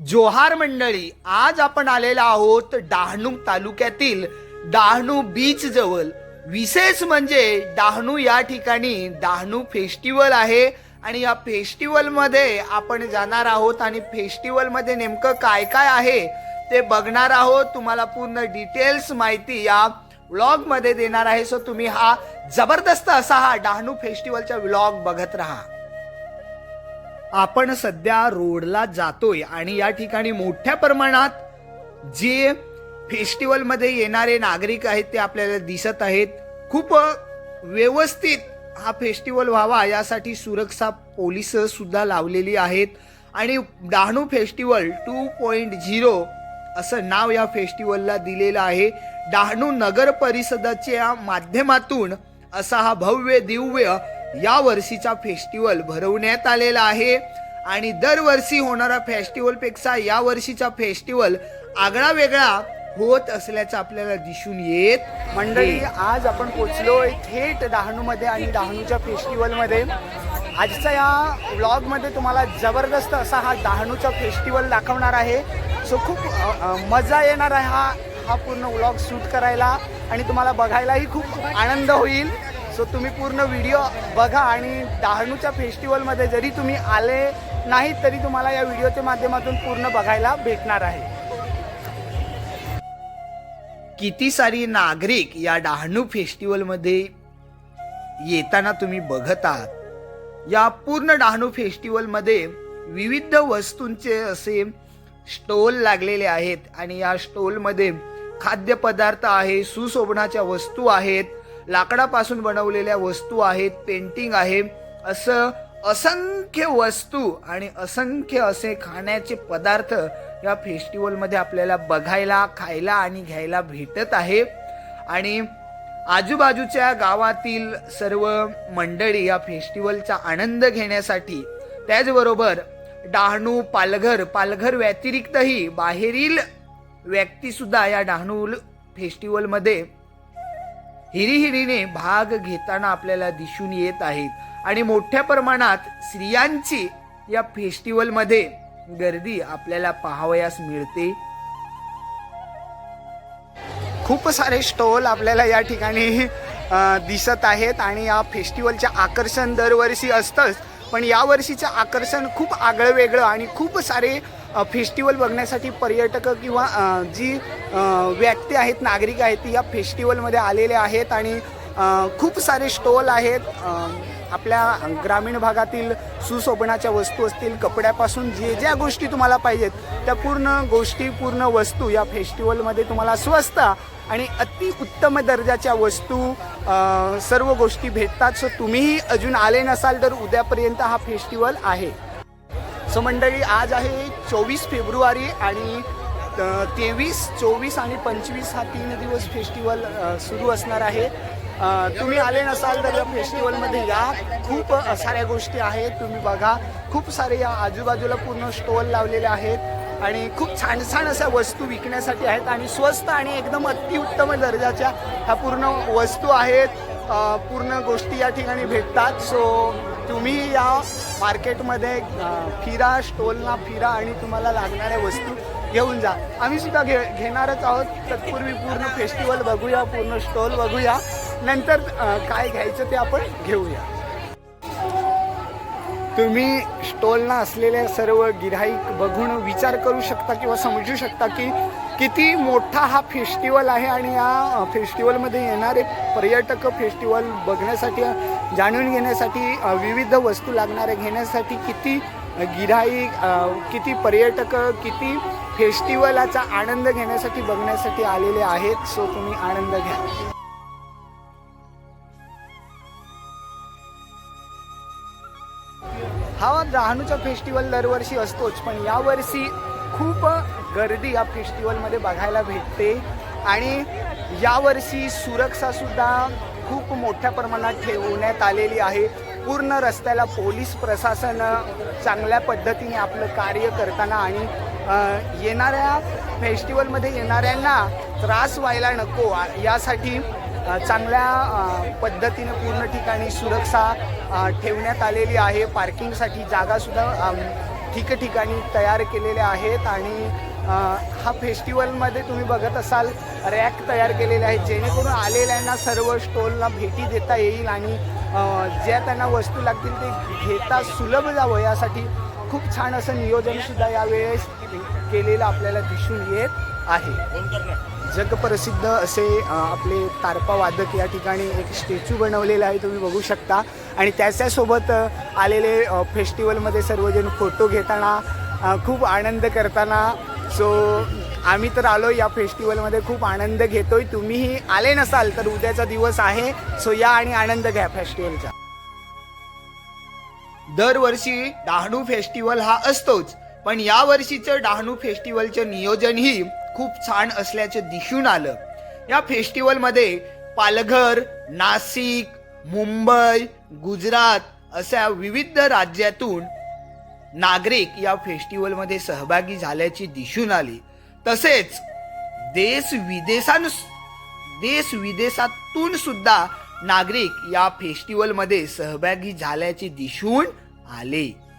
जोहार मंडळी आज आपण आलेलो आहोत डहाणू तालुक्यातील डहाणू बीच जवळ. विशेष म्हणजे डहाणू या ठिकाणी डहाणू फेस्टिवल आहे आणि या फेस्टिवलमध्ये आपण जाणार आहोत आणि फेस्टिवलमध्ये नेमकं काय काय आहे ते बघणार आहोत. तुम्हाला पूर्ण डिटेल्स माहिती या व्लॉगमध्ये देणार आहे. सो तुम्ही हा जबरदस्त असा हा डहाणू फेस्टिवलचा व्लॉग बघत राहा. आपण सध्या रोडला जातोय आणि या ठिकाणी मोठ्या प्रमाणात जे फेस्टिवलमध्ये येणारे नागरिक आहेत ते आपल्याला दिसत आहेत. खूप व्यवस्थित हा फेस्टिवल व्हावा यासाठी सुरक्षा पोलीस सुद्धा लावलेली आहेत. आणि Dahanu festival two point zero असं नाव या फेस्टिवलला दिलेलं आहे. डहाणू नगर परिषदाच्या माध्यमातून असा हा भव्य दिव्य या वर्षीचा फेस्टिवल भरवण्यात आलेला आहे. आणि दरवर्षी होणारा फेस्टिवलपेक्षा या वर्षीचा फेस्टिवल आगळा वेगळा होत असल्याचं आपल्याला दिसून येत. मंडळी आज आपण पोचलोय थेट डहाणूमध्ये आणि डहाणूच्या फेस्टिवलमध्ये. आजच्या या व्लॉगमध्ये तुम्हाला जबरदस्त असा हा डहाणूचा फेस्टिवल दाखवणार आहे. सो खूप मजा येणार आहे हा हा पूर्ण व्लॉग शूट करायला. आणि तुम्हाला बघायलाही खूप आनंद होईल. सो तुम्ही पूर्ण व्हिडिओ बघा आणि डहाणूच्या फेस्टिवलमध्ये जरी तुम्ही आले नाहीत तरी तुम्हाला या व्हिडिओच्या माध्यमातून पूर्ण बघायला भेटणार आहे. किती सारी नागरिक या डहाणू फेस्टिवलमध्ये येताना तुम्ही बघत आहात? या पूर्ण डहाणू फेस्टिवलमध्ये विविध वस्तूंचे असे स्टॉल लागलेले आहेत आणि या स्टॉलमध्ये खाद्यपदार्थ आहे सुशोभनाच्या वस्तू आहेत. लाकडापासून बनवलेल्या वस्तू आहेत पेंटिंग आहे. असं असंख्य वस्तू आणि असंख्य असे खाण्याचे पदार्थ या फेस्टिवलमध्ये आपल्याला बघायला खायला आणि घ्यायला भेटत आहे. आणि आजूबाजूच्या गावातील सर्व मंडळी या फेस्टिवलचा आनंद घेण्यासाठी त्याचबरोबर डहाणू पालघर पालघर व्यतिरिक्तही बाहेरील व्यक्तीसुद्धा या डहाणू फेस्टिवलमध्ये हिरीहिरीने भाग घेताना आपल्याला दिसून येत आहेत. आणि मोठ्या प्रमाणात स्त्रियांची या फेस्टिवलमध्ये गर्दी आपल्याला पाहावयास मिळते. खूप सारे स्टॉल आपल्याला या ठिकाणी दिसत आहेत आणि या फेस्टिवलचे आकर्षण दरवर्षी असतंच. पण यावर्षीचं आकर्षण खूप आगळं वेगळं आणि खूप सारे फेस्टिवल बघण्यासाठी पर्यटक किंवा जी व्यक्ती आहेत नागरिक आहेत ती या फेस्टिवलमध्ये आलेले आहेत आणि खूप सारे स्टॉल आहेत. आपल्या ग्रामीण भागातील सुशोभनाच्या वस्तू असतील कपड्यापासून जे ज्या गोष्टी तुम्हाला पाहिजेत त्या पूर्ण गोष्टी पूर्ण वस्तू या फेस्टिवलमध्ये तुम्हाला स्वस्त आणि अति उत्तम दर्जाच्या वस्तू सर्व गोष्टी भेटतात. सो तुम्हीही अजून आले नसाल तर उद्यापर्यंत हा फेस्टिवल आहे. सो मंडळी आज आहे चोवीस फेब्रुवारी आणि तेवीस चोवीस आणि पंचवीस हा तीन दिवस फेस्टिवल सुरू असणार आहे. तुम्ही आले नसाल तर या फेस्टिवलमध्ये या. खूप साऱ्या गोष्टी आहेत. तुम्ही बघा. खूप सारे या आजूबाजूला पूर्ण स्टॉल लावलेले आहेत आणि खूप छान छान अशा वस्तू विकण्यासाठी आहेत आणि स्वस्त आणि एकदम अतिउत्तम दर्जाच्या ह्या पूर्ण वस्तू आहेत. पूर्ण गोष्टी या ठिकाणी भेटतात. सो तुम्ही या मार्केटमध्ये फिरा स्टॉलना फिरा आणि तुम्हाला लागणाऱ्या वस्तू घेऊन जा. आम्ही सुद्धा घे घेणारच आहोत. तत्पूर्वी पूर्ण फेस्टिवल बघूया पूर्ण स्टॉल बघूया. नंतर काय घ्यायचं ते आपण घेऊया. तुम्ही स्टॉलना असलेले सर्व गिराईक बघून विचार करू शकता किंवा समजू शकता की किती मोठा हा फेस्टिवल आहे आणि या फेस्टिवलमध्ये येणारे पर्यटक फेस्टिवल बघण्यासाठी जाणून घेण्यासाठी विविध वस्तू लागणाऱ्या घेण्यासाठी किती गिराई किती पर्यटक किती फेस्टिवलाचा आनंद घेण्यासाठी बघण्यासाठी आलेले आहेत. सो तुम्ही आनंद घ्या. हा डहाणूचा फेस्टिवल दरवर्षी असतोच पण यावर्षी खूप गर्दी या फेस्टिवलमध्ये बघायला भेटते. आणि यावर्षी सुरक्षासुद्धा खूप मोठ्या प्रमाणात ठेवण्यात आलेली आहे. पूर्ण रस्त्याला पोलीस प्रशासन चांगल्या पद्धतीने आपलं कार्य करताना आणि येणाऱ्या फेस्टिवलमध्ये येणाऱ्यांना त्रास व्हायला नको. यासाठी चांगल्या पद्धतीने पूर्ण ठिकाणी सुरक्षा ठेवण्यात आलेली आहे. पार्किंगसाठी जागासुद्धा ठिकठिकाणी तयार केलेल्या आहेत आणि हा फेस्टिवलमध्ये तुम्ही बघत असाल रॅक तयार केलेले आहेत जेणेकरून आलेल्यांना सर्व स्टॉलला भेटी देता येईल आणि ज्या त्यांना वस्तू लागतील ते घेता सुलभ जावं. यासाठी खूप छान असं नियोजनसुद्धा यावेळेस केलेलं आपल्याला दिसून येत आहे. जगप्रसिद्ध असे आपले तारपा वादक या ठिकाणी एक स्टॅच्यू बनवलेला आहे तुम्ही बघू शकता. आणि त्याच्यासोबत आलेले फेस्टिवलमध्ये सर्वजण फोटो घेताना खूप आनंद करताना सो आम्ही तर आलो या फेस्टिवलमध्ये खूप आनंद घेतोय. तुम्हीही आले नसाल तर उद्याचा दिवस आहे. सो या आणि आनंद घ्या फेस्टिवलचा. दरवर्षी डहाणू फेस्टिवल हा असतोच. पण या वर्षीचं डहाणू फेस्टिवलचं नियोजनही खूप छान असल्याचं दिसून आलं. या फेस्टिवलमध्ये पालघर नाशिक मुंबई गुजरात अशा विविध राज्यातून नागरिक या फेस्टिवलमध्ये सहभागी झाल्याची दिसून आली. तसेच देश विदेशान देश विदेशातून सुद्धा नागरिक या फेस्टिवलमध्ये सहभागी झाल्याचे दिसून आले.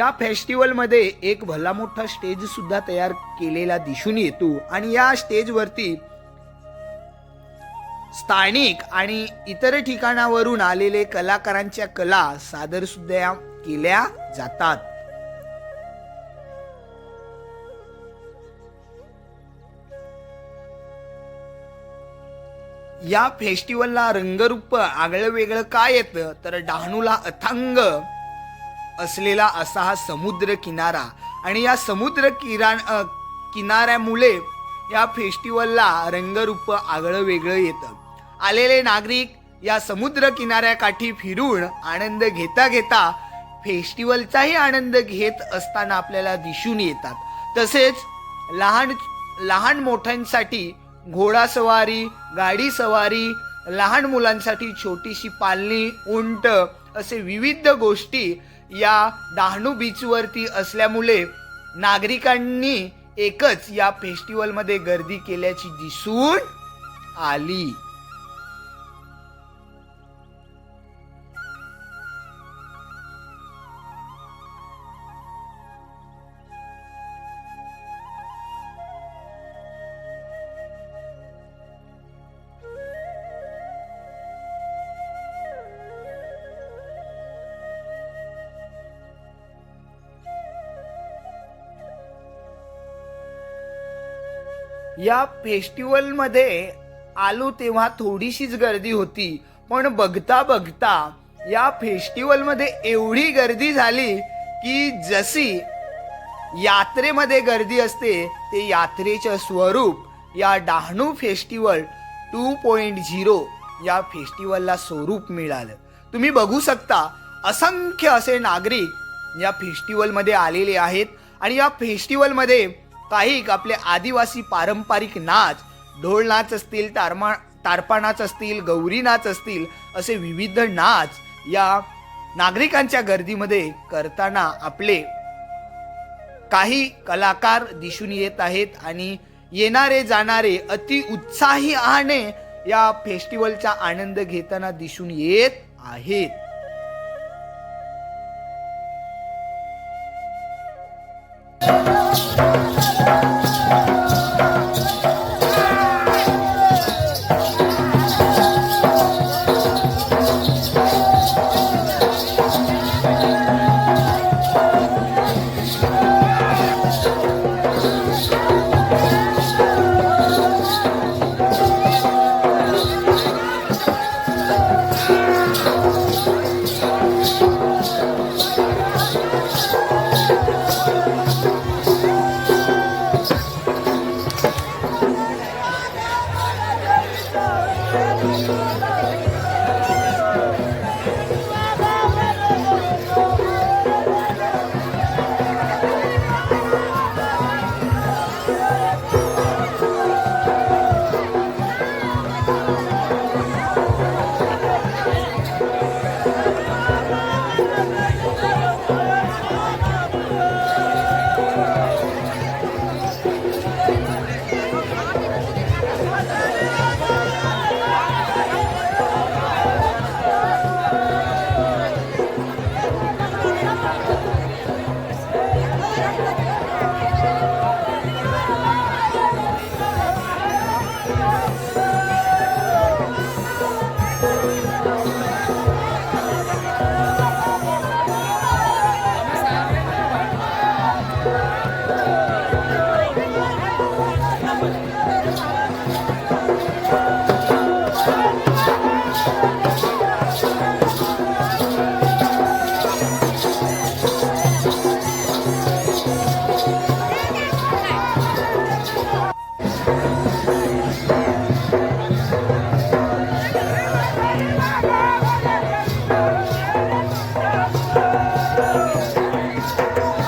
या फेस्टिवलमध्ये एक भला मोठा स्टेज सुद्धा तयार केलेला दिसून येतो. आणि या स्टेजवरती स्थानिक आणि इतर ठिकाणावरून आलेले कलाकारांच्या कला सादर सुद्धा केल्या जातात. या फेस्टिवलला रंगरूप आगळं वेगळं काय येतं? तर डहाणूला अथांग असलेला असा हा समुद्र किनारा. आणि या समुद्र किरा किनाऱ्यामुळे या फेस्टिवलला रंगरूप आगळं वेगळं येतं. आलेले नागरिक या समुद्र किनाऱ्याकाठी फिरून आनंद घेता घेता फेस्टिवलचाही आनंद घेत असताना आपल्याला दिसून येतात. तसेच लहान लहान मोठ्यांसाठी घोडासवारी गाडी सवारी लहान मुलांसाठी छोटीशी पालणी उंट असे विविध गोष्टी या डहाणू बीचवरती असल्यामुळे नागरिकांनी एकच या फेस्टिवलमध्ये गर्दी केल्याची दिसून आली. या फेस्टिवलमध्ये आलो तेव्हा थोडीशीच गर्दी होती पण बघता बघता या फेस्टिवलमध्ये एवढी गर्दी झाली की जशी यात्रेमध्ये गर्दी असते ते यात्रेचं स्वरूप या Dahanu festival two point zero या फेस्टिवलला स्वरूप मिळालं. तुम्ही बघू शकता असंख्य असे नागरिक या फेस्टिवलमध्ये आलेले आहेत आणि या फेस्टिवलमध्ये काही आपले आदिवासी पारंपरिक नाच ढोल नाच असतील तारमा तारपा नाच असतील गौरी नाच असतील असे विविध नाच या नागरिकांच्या गर्दीमध्ये करताना आपले काही कलाकार दिसून येत आहेत आणि येणारे जाणारे अति उत्साहीने या फेस्टिवलचा आनंद घेताना दिसून येत आहेत. Oh,